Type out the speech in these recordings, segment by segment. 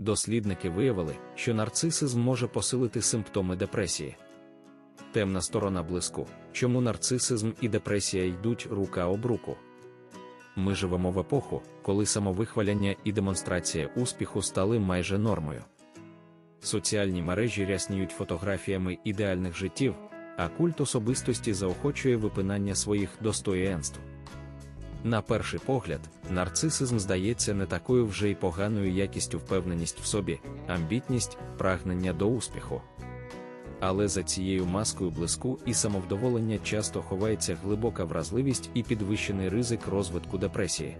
дослідники виявили, що нарцисизм може посилити симптоми депресії. Темна сторона блиску, чому нарцисизм і депресія йдуть рука об руку. Ми живемо в епоху, коли самовихваляння і демонстрація успіху стали майже нормою. Соціальні мережі рясніють фотографіями ідеальних життів, а культ особистості заохочує випинання своїх достоєнств. На перший погляд, нарцисизм здається не такою вже й поганою якістю впевненість в собі, амбітність, прагнення до успіху. Але за цією маскою блиску і самовдоволення часто ховається глибока вразливість і підвищений ризик розвитку депресії.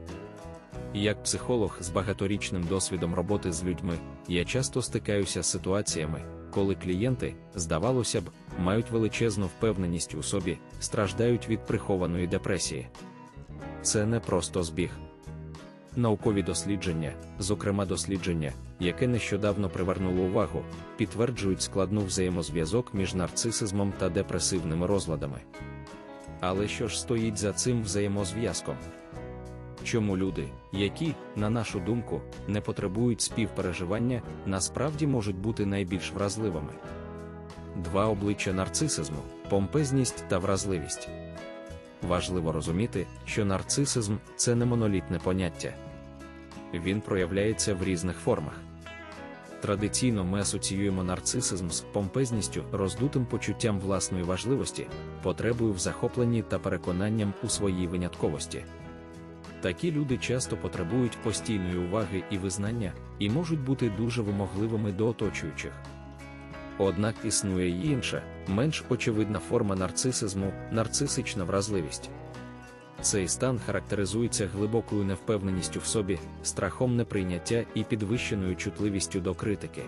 Як психолог з багаторічним досвідом роботи з людьми, я часто стикаюся з ситуаціями, коли клієнти, здавалося б, мають величезну впевненість у собі, страждають від прихованої депресії. Це не просто збіг. Наукові дослідження, зокрема дослідження, яке нещодавно привернуло увагу, підтверджують складну взаємозв'язок між нарцисизмом та депресивними розладами. Але що ж стоїть за цим взаємозв'язком? Чому люди, які, на нашу думку, не потребують співпереживання, насправді можуть бути найбільш вразливими? Два обличчя нарцисизму помпезність та вразливість. Важливо розуміти, що нарцисизм це не монолітне поняття. Він проявляється в різних формах. Традиційно ми асоціюємо нарцисизм з помпезністю, роздутим почуттям власної важливості, потребою в захопленні та переконанням у своїй винятковості. Такі люди часто потребують постійної уваги і визнання, і можуть бути дуже вимогливими до оточуючих. Однак існує й інша, менш очевидна форма нарцисизму нарцисична вразливість. Цей стан характеризується глибокою невпевненістю в собі, страхом неприйняття і підвищеною чутливістю до критики.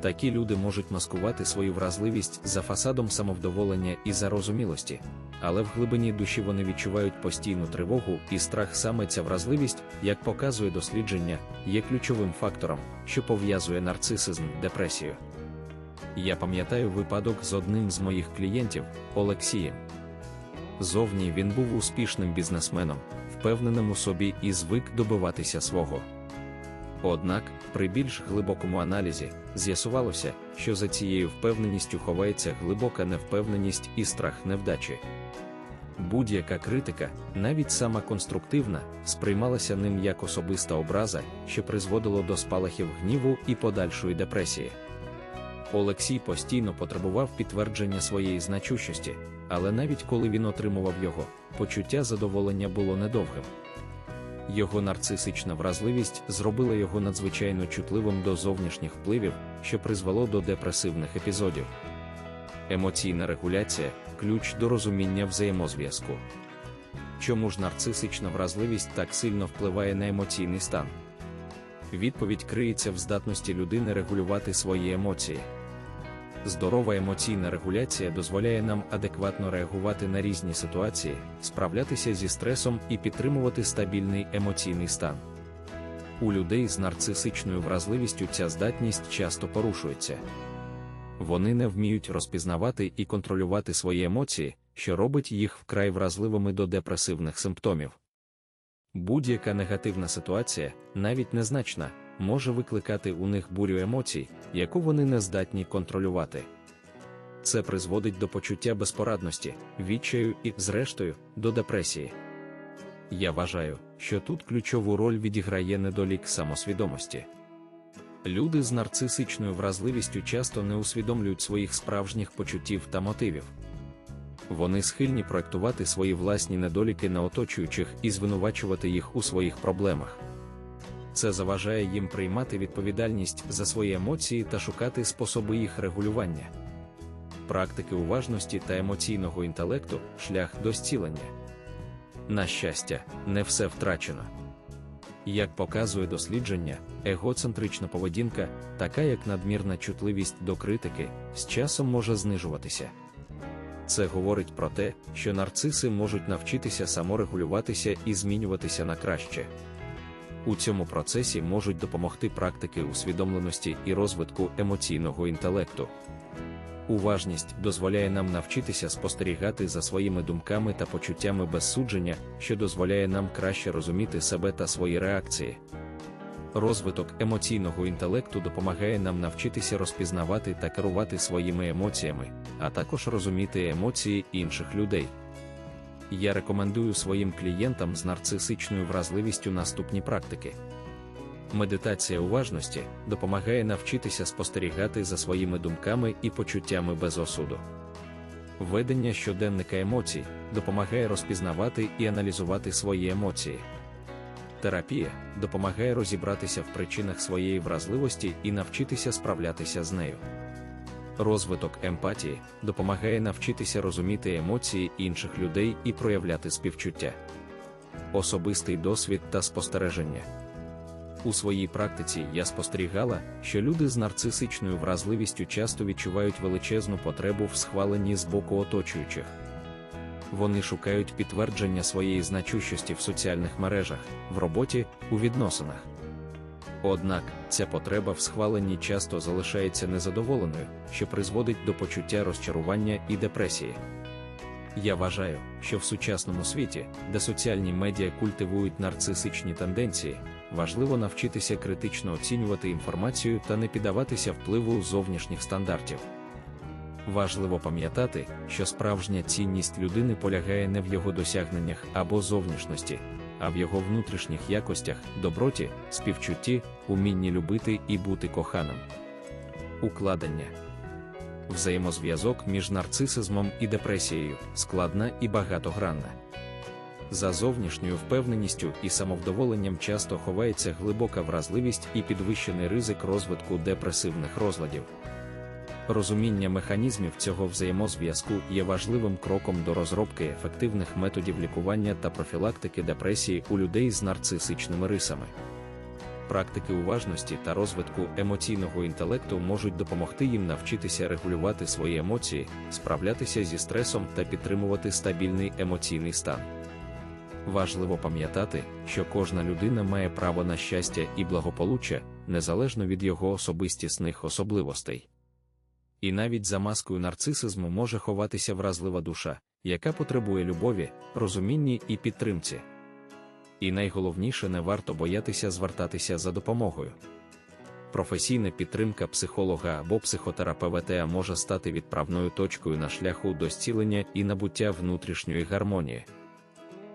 Такі люди можуть маскувати свою вразливість за фасадом самовдоволення і зарозумілості, але в глибині душі вони відчувають постійну тривогу і страх саме ця вразливість, як показує дослідження, є ключовим фактором, що пов'язує нарцисизм депресію. Я пам'ятаю випадок з одним з моїх клієнтів, Олексієм. Зовні він був успішним бізнесменом, впевненим у собі і звик добиватися свого. Однак, при більш глибокому аналізі, з'ясувалося, що за цією впевненістю ховається глибока невпевненість і страх невдачі. Будь-яка критика, навіть сама конструктивна, сприймалася ним як особиста образа, що призводило до спалахів гніву і подальшої депресії. Олексій постійно потребував підтвердження своєї значущості, але навіть коли він отримував його, почуття задоволення було недовгим. Його нарцисична вразливість зробила його надзвичайно чутливим до зовнішніх впливів, що призвело до депресивних епізодів. Емоційна регуляція ключ до розуміння взаємозв'язку. Чому ж нарцисична вразливість так сильно впливає на емоційний стан? Відповідь криється в здатності людини регулювати свої емоції. Здорова емоційна регуляція дозволяє нам адекватно реагувати на різні ситуації, справлятися зі стресом і підтримувати стабільний емоційний стан. У людей з нарцисичною вразливістю ця здатність часто порушується. Вони не вміють розпізнавати і контролювати свої емоції, що робить їх вкрай вразливими до депресивних симптомів. Будь-яка негативна ситуація, навіть незначна, може викликати у них бурю емоцій, яку вони не здатні контролювати. Це призводить до почуття безпорадності, відчаю і, зрештою, до депресії. Я вважаю, що тут ключову роль відіграє недолік самосвідомості. Люди з нарцисичною вразливістю часто не усвідомлюють своїх справжніх почуттів та мотивів. Вони схильні проектувати свої власні недоліки на оточуючих і звинувачувати їх у своїх проблемах. Це заважає їм приймати відповідальність за свої емоції та шукати способи їх регулювання. Практики уважності та емоційного інтелекту шлях до зцілення. На щастя, не все втрачено. Як показує дослідження, егоцентрична поведінка, така як надмірна чутливість до критики, з часом може знижуватися. Це говорить про те, що нарциси можуть навчитися саморегулюватися і змінюватися на краще. У цьому процесі можуть допомогти практики усвідомленості і розвитку емоційного інтелекту. Уважність дозволяє нам навчитися спостерігати за своїми думками та почуттями без судження, що дозволяє нам краще розуміти себе та свої реакції. Розвиток емоційного інтелекту допомагає нам навчитися розпізнавати та керувати своїми емоціями, а також розуміти емоції інших людей. Я рекомендую своїм клієнтам з нарцисичною вразливістю наступні практики. Медитація уважності допомагає навчитися спостерігати за своїми думками і почуттями без осуду. Ведення щоденника емоцій допомагає розпізнавати і аналізувати свої емоції. Терапія допомагає розібратися в причинах своєї вразливості і навчитися справлятися з нею. Розвиток емпатії допомагає навчитися розуміти емоції інших людей і проявляти співчуття. Особистий досвід та спостереження. У своїй практиці я спостерігала, що люди з нарцисичною вразливістю часто відчувають величезну потребу в схваленні з боку оточуючих. Вони шукають підтвердження своєї значущості в соціальних мережах, в роботі, у відносинах. Однак ця потреба в схваленні часто залишається незадоволеною, що призводить до почуття розчарування і депресії. Я вважаю, що в сучасному світі, де соціальні медіа культивують нарцисичні тенденції, важливо навчитися критично оцінювати інформацію та не піддаватися впливу зовнішніх стандартів. Важливо пам'ятати, що справжня цінність людини полягає не в його досягненнях або зовнішності, а в його внутрішніх якостях, доброті, співчутті, умінні любити і бути коханим. Укладення взаємозв'язок між нарцисизмом і депресією складна і багатогранна. За зовнішньою впевненістю і самовдоволенням часто ховається глибока вразливість і підвищений ризик розвитку депресивних розладів. Розуміння механізмів цього взаємозв'язку є важливим кроком до розробки ефективних методів лікування та профілактики депресії у людей з нарцисичними рисами. Практики уважності та розвитку емоційного інтелекту можуть допомогти їм навчитися регулювати свої емоції, справлятися зі стресом та підтримувати стабільний емоційний стан. Важливо пам'ятати, що кожна людина має право на щастя і благополуччя незалежно від його особистісних особливостей. І навіть за маскою нарцисизму може ховатися вразлива душа, яка потребує любові, розумінні і підтримці. І найголовніше не варто боятися звертатися за допомогою. Професійна підтримка психолога або психотерапевта може стати відправною точкою на шляху до зцілення і набуття внутрішньої гармонії.